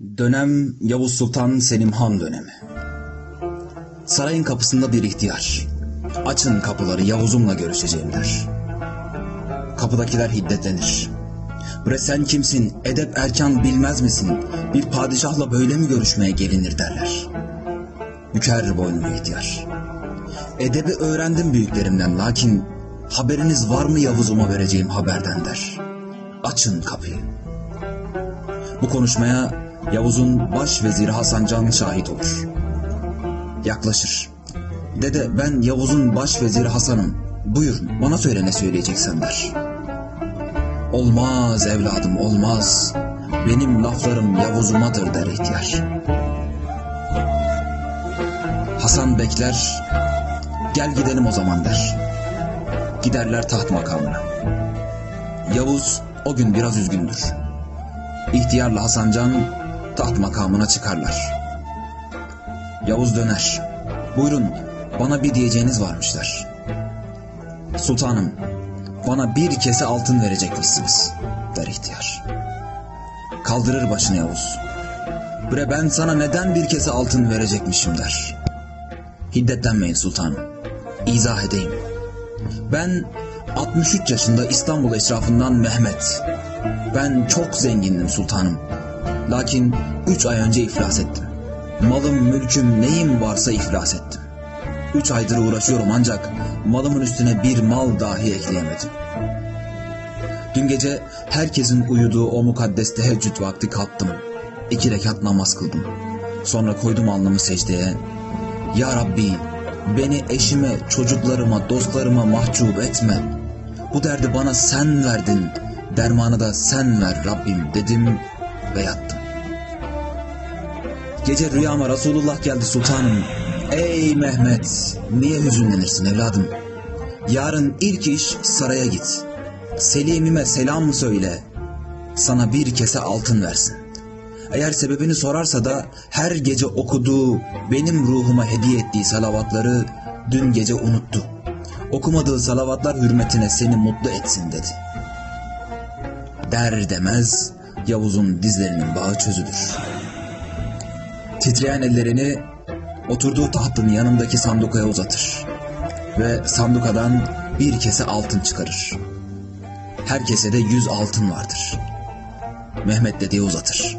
Dönem Yavuz Sultan Selim Han dönemi. Sarayın kapısında bir ihtiyar. Açın kapıları Yavuz'umla görüşeceğim der. Kapıdakiler hiddetlenir. Bre sen kimsin, edep erkan bilmez misin? Bir padişahla böyle mi görüşmeye gelinir derler. Büker boynunu ihtiyar. Edebi öğrendim büyüklerimden lakin haberiniz var mı Yavuz'uma vereceğim haberden der. Açın kapıyı. Bu konuşmaya Yavuz'un baş veziri Hasan Can şahit olur. Yaklaşır. Dede ben Yavuz'un baş veziri Hasan'ım. Buyur bana söyle ne söyleyeceksen der. Olmaz evladım olmaz. Benim laflarım Yavuz'umadır der ihtiyar. Hasan bekler. Gel gidelim o zaman der. Giderler taht makamına. Yavuz o gün biraz üzgündür. İhtiyarla Hasan Can taht makamına çıkarlar. Yavuz döner. Buyurun bana bir diyeceğiniz varmışlar. Sultanım bana bir kese altın verecekmişsiniz der ihtiyar. Kaldırır başını Yavuz. Bre ben sana neden bir kese altın verecekmişim der. Hiddetlenmeyin sultanım. İzah edeyim. Ben 63 yaşında İstanbul eşrafından Mehmet. Ben çok zengindim sultanım. Lakin 3 ay önce iflas ettim. Malım, mülküm, neyim varsa iflas ettim. 3 aydır uğraşıyorum ancak malımın üstüne bir mal dahi ekleyemedim. Dün gece herkesin uyuduğu o mukaddes teheccüd vakti kalktım. İki rekat namaz kıldım. Sonra koydum alnımı secdeye. Ya Rabbi beni eşime, çocuklarıma, dostlarıma mahcup etme. Bu derdi bana sen verdin. Dermanı da sen ver Rabbim dedim ve yattım. Gece rüyama Resulullah geldi sultanım. Ey Mehmet niye hüzünlenirsin evladım? Yarın ilk iş saraya git. Selim'ime selam söyle. Sana bir kese altın versin. Eğer sebebini sorarsa da her gece okuduğu, benim ruhuma hediye ettiği salavatları dün gece unuttu. Okumadığı salavatlar hürmetine seni mutlu etsin dedi. Der demez Yavuz'un dizlerinin bağı çözülür. Titreyen ellerini oturduğu tahtın yanındaki sandukaya uzatır. Ve sandukadan bir kese altın çıkarır. Her kesede yüz altın vardır. Mehmet dedeye uzatır.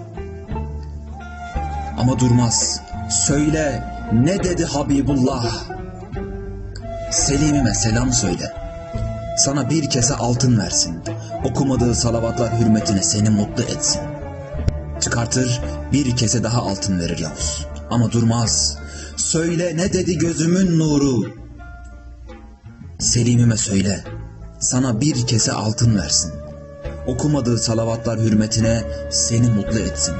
Ama durmaz. Söyle ne dedi Habibullah? Selim'ime selam söyle. Sana bir kese altın versin. Okumadığı salavatlar hürmetine seni mutlu etsin. Çıkartır bir kese daha altın verir Yavuz. Ama durmaz. Söyle ne dedi gözümün nuru? Selim'ime söyle. Sana bir kese altın versin. Okumadığı salavatlar hürmetine seni mutlu etsin.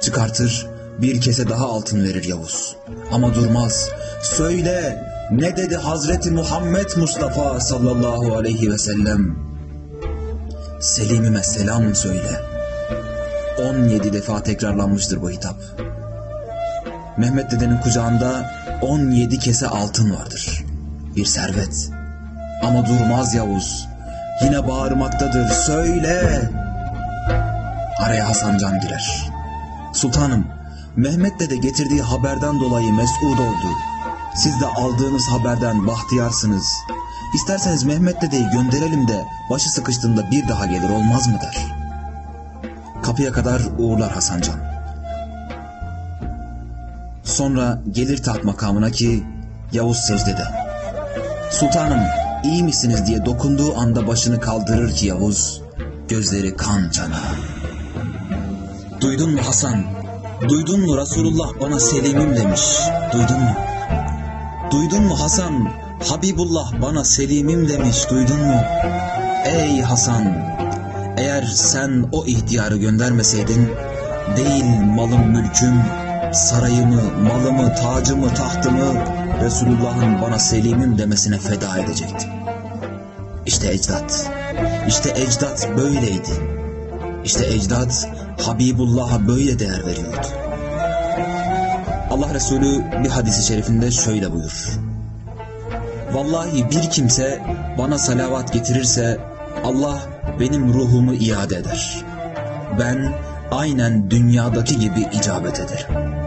Çıkartır bir kese daha altın verir Yavuz. Ama durmaz. Söyle ne dedi Hazreti Muhammed Mustafa sallallahu aleyhi ve sellem? Selim'ime selam söyle. 17 defa tekrarlanmıştır bu hitap. Mehmet dedenin kucağında 17 kese altın vardır. Bir servet. Ama durmaz Yavuz. Yine bağırmaktadır. Söyle. Araya Hasan Can girer. Sultanım, Mehmet dede getirdiği haberden dolayı mes'ud oldu. Siz de aldığınız haberden bahtiyarsınız. İsterseniz Mehmet dedeyi gönderelim de başı sıkıştığında bir daha gelir olmaz mı der. Kapıya kadar uğurlar Hasancan. Sonra gelir taht makamına ki Yavuz secdede. Sultanım iyi misiniz diye dokunduğu anda başını kaldırır ki Yavuz gözleri kan canağı. Duydun mu Hasan? Duydun mu Resulullah bana Selim'im demiş. Duydun mu? Duydun mu Hasan? Habibullah bana Selim'im demiş. Duydun mu? Ey Hasan! Eğer sen o ihtiyarı göndermeseydin, değil malım mülküm, sarayımı, malımı, tacımı, tahtımı Resulullah'ın bana Selim'im demesine feda edecektim. İşte ecdat. İşte ecdat böyleydi. İşte ecdat Habibullah'a böyle değer veriyordu. Allah Resulü bir hadisi şerifinde şöyle buyur. Vallahi bir kimse bana salavat getirirse Allah benim ruhumu iade eder. Ben aynen dünyadaki gibi icabet ederim.